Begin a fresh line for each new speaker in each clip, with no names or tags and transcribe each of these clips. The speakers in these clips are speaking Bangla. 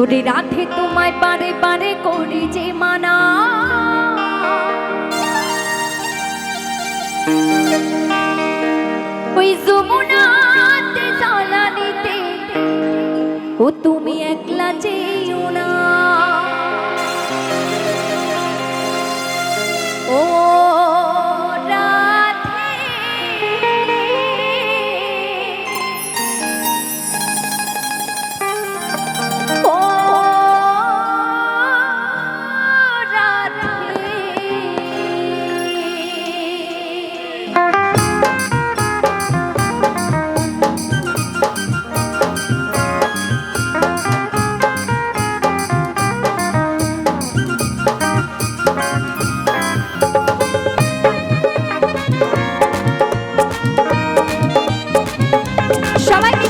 ওরে রাধে তোমায় পারে পারে করি যে মানা। ওই যমুনাতে জ্বালানিতে ও তুমি একলা সবাই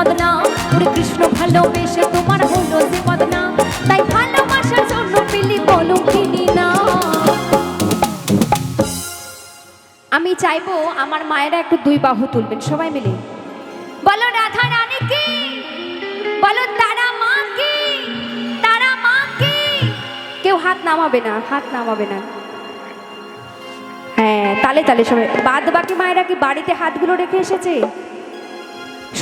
বদনা। ওরে কৃষ্ণ, ভালোবেসে তোমার হলো যে বদনা। তাই ভালোবাসার জন্য পেলি বলো কিনি না। আমি চাইব আমার মায়েরা একটু দুই বাহু তুলবেন, সবাই মিলে। বলো রাধা রানী কি? বলো তারা মা কি? তারা মা কি? কেউ হাত নামাবে না, হাত নামাবে না। হ্যাঁ তালে তালে সবাই। বাদ বাকি মায়েরা কি বাড়িতে হাতগুলো রেখে এসেছে?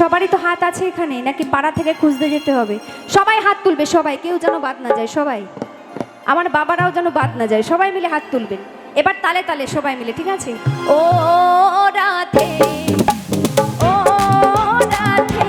সবারই তো হাত আছে এখানে, নাকি পাড়া থেকে খুঁজতে যেতে হবে? সবাই হাত তুলবে, সবাই, কেউ যেন বাদ না যায়, সবাই। আমার বাবারাও যেন বাদ না যায়, সবাই মিলে হাত তুলবেন। এবার তালে তালে সবাই মিলে, ঠিক আছে? ও রাধে ও রাধে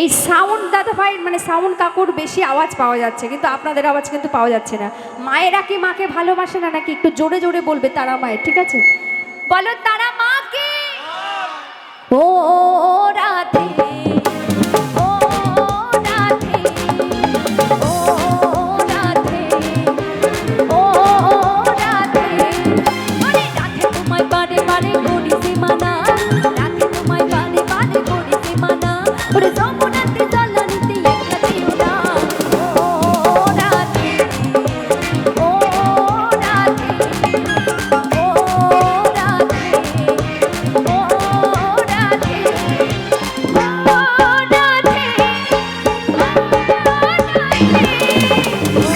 এই সাউন্ড দাদা ভাই মানে সাউন্ড কাকুর বেশি আওয়াজ পাওয়া যাচ্ছে, কিন্তু আপনাদের আওয়াজ কিন্তু পাওয়া যাচ্ছে না। মায়েরা কি মাকে ভালোবাসে না নাকি একটু জোরে জোরে বলবে তারা মায়ের, ঠিক আছে? বলো তারা মাকে ও রাধে, ও রাধে